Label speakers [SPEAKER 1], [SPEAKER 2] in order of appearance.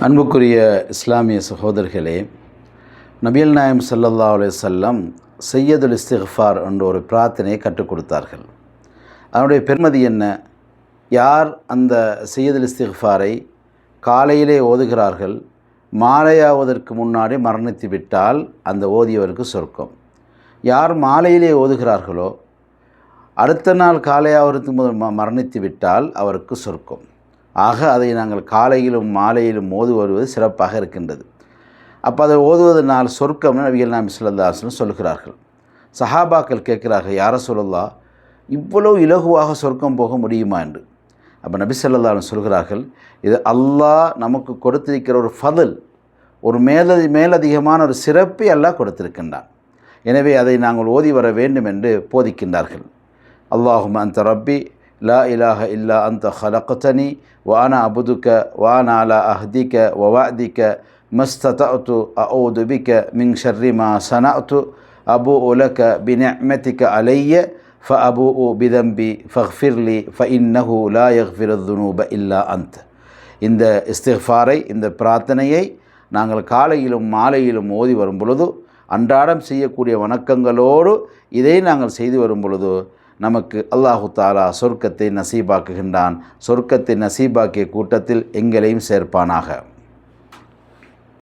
[SPEAKER 1] அன்புக்குரிய இஸ்லாமிய சகோதரர்களே நபியல் நாயம் சல்லல்லா அலைஹி வஸல்லம் செய்யதுல் இஸ்திஃபார் என்ற ஒரு பிரார்த்தனையை கற்றுக் கொடுத்தார்கள். அதனுடைய பெருமதி என்ன? யார் அந்த செய்யதுல் இஸ்திஃபாரை காலையிலே ஓதுகிறார்கள் மாலையாவதற்கு முன்னாடி மரணித்து விட்டால் அந்த ஓதியவருக்கு சொர்க்கம். யார் மாலையிலே ஓதுகிறார்களோ அடுத்த நாள் காலையாவதற்கு முதல் ம- மரணித்து விட்டால் அவருக்கு சொர்க்கம். ஆக அதை நாங்கள் காலையிலும் மாலையிலும் ஓது வருவது சிறப்பாக இருக்கின்றது. அப்போ அதை ஓதுவதனால் சொர்க்கம்னு நபிகள் நாம் சொல்லதாசன் சொல்கிறார்கள். சஹாபாக்கள் கேட்கிறார்கள் யார சொல்லலா இவ்வளவு இலகுவாக சொர்க்கம் போக முடியுமா? என்று. அப்போ நபி சொல்லலாம் சொல்கிறார்கள் இது அல்லாஹ் நமக்கு கொடுத்திருக்கிற ஒரு ஃபதில் ஒரு மேலதி மேலதிகமான ஒரு சிறப்பை அல்லாஹ் கொடுத்திருக்கின்றான். எனவே அதை நாங்கள் ஓதி வர வேண்டும் என்று போதிக்கின்றார்கள். அல்லாஹும் அந்த ரப்பி லா இலாஹ இல்லா அந்த ஹலக்தனி வானா அபுதுக்க வானாலா அஹ்திக்க வவாதிக்க மஸ்தத்து அஓதுபிக்க மிங் ஷர்ரிமா சனாத்து அபு உலக பினமதிக்க அலைய ஃப அபு உ பிதம்பி ஃபஹ்ஃபிர்லி ஃப இன்னஹு லா யஹ்ஃபிரதுனூப இல்லா அந்த் இந்த இஸ்திஃபாரை இந்த பிரார்த்தனையை நாங்கள் காலையிலும் மாலையிலும் ஓதி வரும் பொழுது அன்றாடம் செய்யக்கூடிய வணக்கங்களோடு இதை நாங்கள் செய்து வரும் பொழுது நமக்கு அல்லாஹு தாலா சொர்க்கத்தை நசீபாக்குகின்றான். சொர்க்கத்தை நசீபாக்கிய கூட்டத்தில் எங்களையும் சேர்ப்பானாக.